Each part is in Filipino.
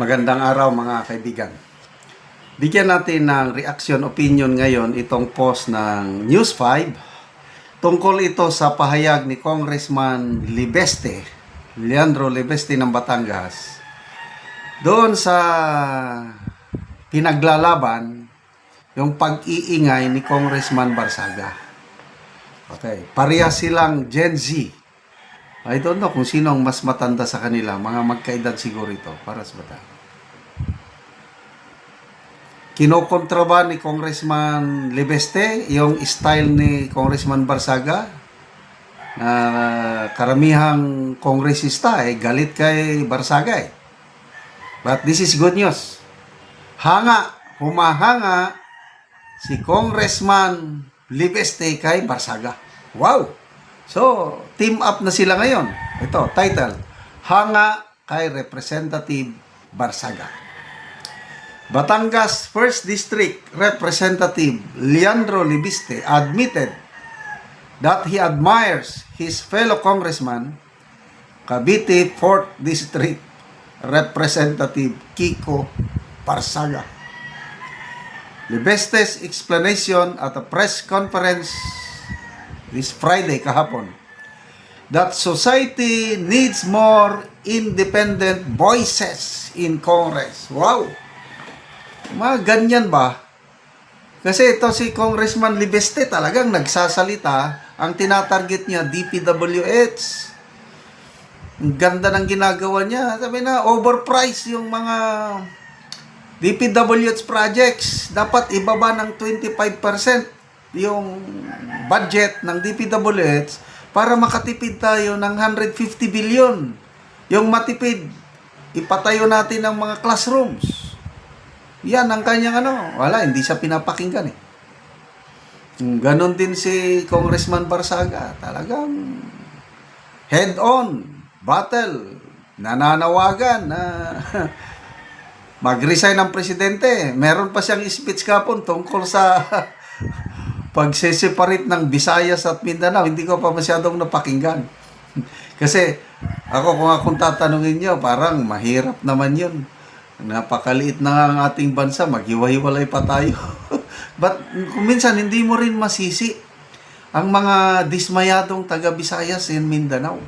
Magandang araw mga kaibigan. Bigyan natin ng reaction opinion ngayon itong post ng News 5 tungkol ito sa pahayag ni Congressman Libeste, Leandro Libeste ng Batangas, doon sa pinaglalaban yung pag-iingay ni Congressman Barsaga. Okay, parehas silang Gen Z. I don't know kung sino ang mas matanda sa kanila. Mga magkaedad siguro ito. Para sa bata. Kinokontra ba ni Congressman Libeste yung style ni Congressman Barsaga? Na karamihang kongresista eh, galit kay Barsaga eh. But this is good news. Hanga, humahanga si Congressman Libeste kay Barsaga. Wow! So, team up na sila ngayon. Ito, title, Hanga kay Representative Barsaga. Batangas 1st District Representative Leandro Libiste admitted that he admires his fellow congressman, Cavite 4th District Representative Kiko Barsaga. Libeste's explanation at a press conference this Friday kahapon that society needs more independent voices in Congress. Wow! Mga ganyan ba? Kasi ito si Congressman Libeste talagang nagsasalita. Ang tinatarget niya, DPWH. Ang ganda ng ginagawa niya. Sabi na, overpriced yung mga DPWH projects. Dapat ibaba ng 25% yung budget ng DPWH para makatipid tayo ng 150 billion. Yung matipid, ipatayo natin ang mga classrooms. Yan ang kanyang ano. Wala, hindi siya pinapakinggan eh. Ganon din si Congressman Barsaga. Talagang head-on, battle, nananawagan na mag-resign ng presidente. Meron pa siyang speech kapon tungkol sa pagseseparate ng Visayas at Mindanao, hindi ko pa masyadong napakinggan. Kasi ako kung akong tatanungin nyo, parang mahirap naman yun. Napakaliit na nga ang ating bansa, maghiwa-hiwalay pa tayo. But kung minsan hindi mo rin masisi ang mga dismayadong taga Visayas and Mindanao.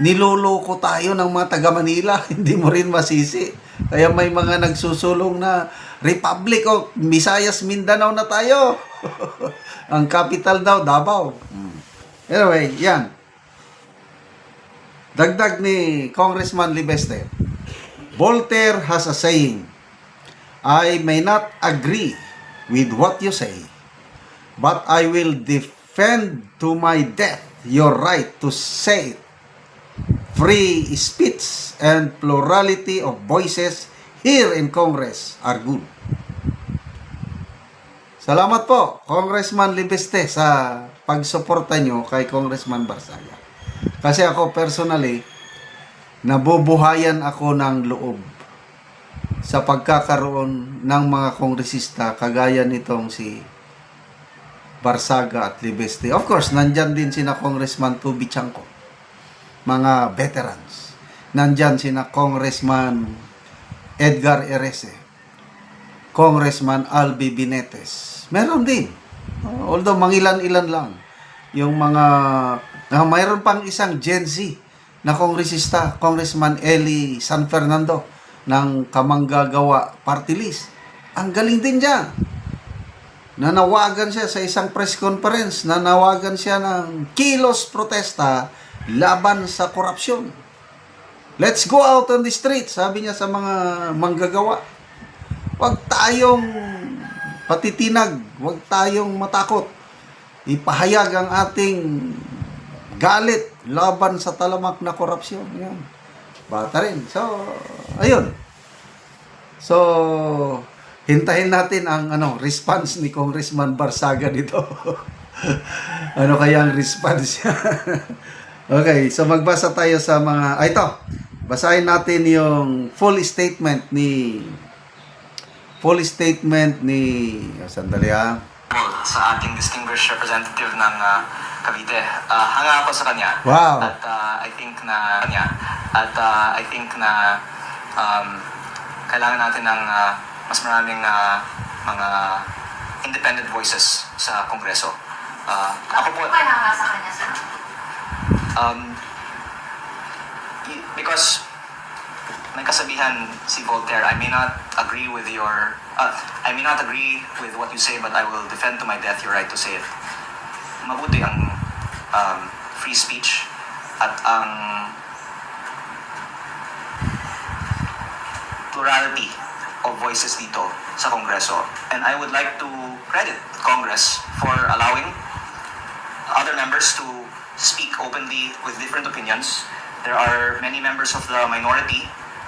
Niloloko tayo ng mga taga Manila, hindi mo rin masisi. Kaya may mga nagsusulong na Republic of Visayas, Mindanao na tayo. Ang capital daw, Davao. Anyway, yan. Dagdag ni Congressman Libeste. Voltaire has a saying, I may not agree with what you say, but I will defend to my death your right to say it. Free speech and plurality of voices here in Congress are good. Salamat po, Congressman Libeste, sa pagsuporta nyo kay Congressman Barsaga. Kasi ako personally, nabubuhayan ako ng loob sa pagkakaroon ng mga kongresista kagaya nitong si Barsaga at Libeste. Of course, nandyan din sina Congressman Tubi Chanko, mga veterans. Nandyan sina Congressman Edgar Erese, Congressman Albi Binetes. Meron din. Although mangilan-ilan lang. Yung mga, uh, mayroon pang isang Gen Z na kongresista, Congressman Eli San Fernando ng Kamanggagawa Party List. Ang galing din niya. Nanawagan siya sa isang press conference, nanawagan siya ng kilos protesta laban sa korupsyon. Let's go out on the street, sabi niya sa mga manggagawa. Huwag tayong patitinag, huwag tayong matakot. Ipahayag ang ating galit laban sa talamak na korupsyon. Yan. Bata rin. So, ayun. So, hintayin natin ang ano response ni Congressman Barsaga dito. ano kaya ang response niya? okay, so magbasa tayo sa mga... Ah, ito. Basahin natin yung full statement ni... Full statement ni... Oh, sandali ah. sa ating distinguished representative ng ah, Cavite. Ah, hanga ako sa kanya. Wow. At ah, I think na kanya. At ah, I think na um, kailangan natin ng ah, mas maraming ah, mga independent voices sa Kongreso. Ah, ako po, Bakit hanga sa kanya, sir? Um, because may kasabihan si Voltaire, I may not agree with your, uh, I may not agree with what you say, but I will defend to my death your right to say it. Mabuti ang um, free speech at ang plurality of voices dito sa Kongreso. And I would like to credit Congress for allowing other members to speak openly with different opinions. There are many members of the minority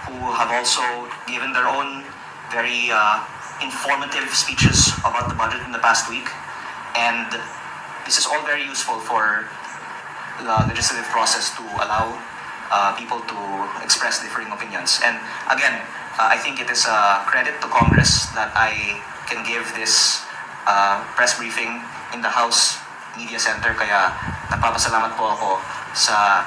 who have also given their own very uh, informative speeches about the budget in the past week. And this is all very useful for the legislative process to allow uh, people to express differing opinions. And again, uh, I think it is a credit to Congress that I can give this uh, press briefing in the House Media Center. Kaya nagpapasalamat po ako sa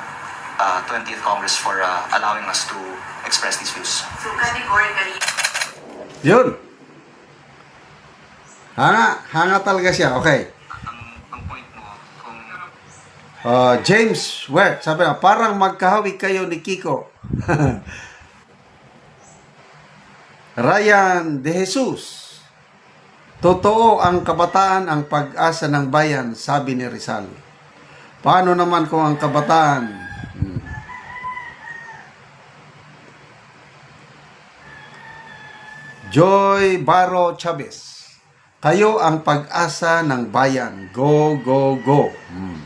uh, 20th Congress for uh, allowing us to express these views. So, categorically, Yun. Hanga, hanga talaga siya. Okay. Ang, ang point mo, kung Uh, James Wert, sabi na, parang magkahawig kayo ni Kiko. Ryan De Jesus. Totoo ang kabataan ang pag-asa ng bayan, sabi ni Rizal. Paano naman kung ang kabataan? Hmm. Joy Baro Chavez. Kayo ang pag-asa ng bayan. Go, go, go. Hmm.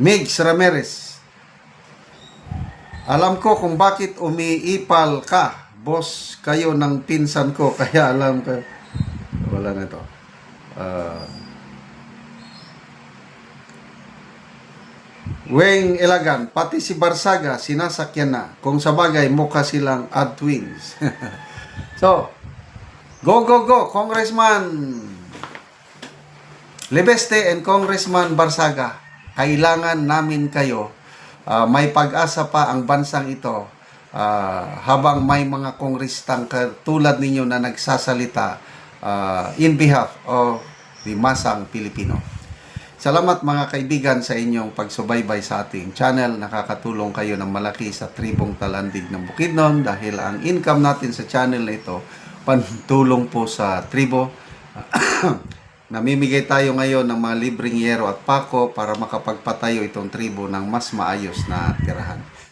Migs Ramirez. Alam ko kung bakit umiipal ka. Boss kayo ng pinsan ko. Kaya alam ko. Wala na ito. Ah. Weng Ilagan, pati si Barsaga, sinasakyan na. Kung sa bagay, mukha silang ad twins. so, go, go, go, Congressman Lebeste and Congressman Barsaga, kailangan namin kayo. Ah, may pag-asa pa ang bansang ito ah, habang may mga kongristang tulad ninyo na nagsasalita ah, in behalf of the masang Pilipino. Salamat mga kaibigan sa inyong pagsubaybay sa ating channel. Nakakatulong kayo ng malaki sa tribong talandig ng Bukidnon dahil ang income natin sa channel na ito pantulong po sa tribo. Namimigay tayo ngayon ng mga libreng yero at pako para makapagpatayo itong tribo ng mas maayos na tirahan.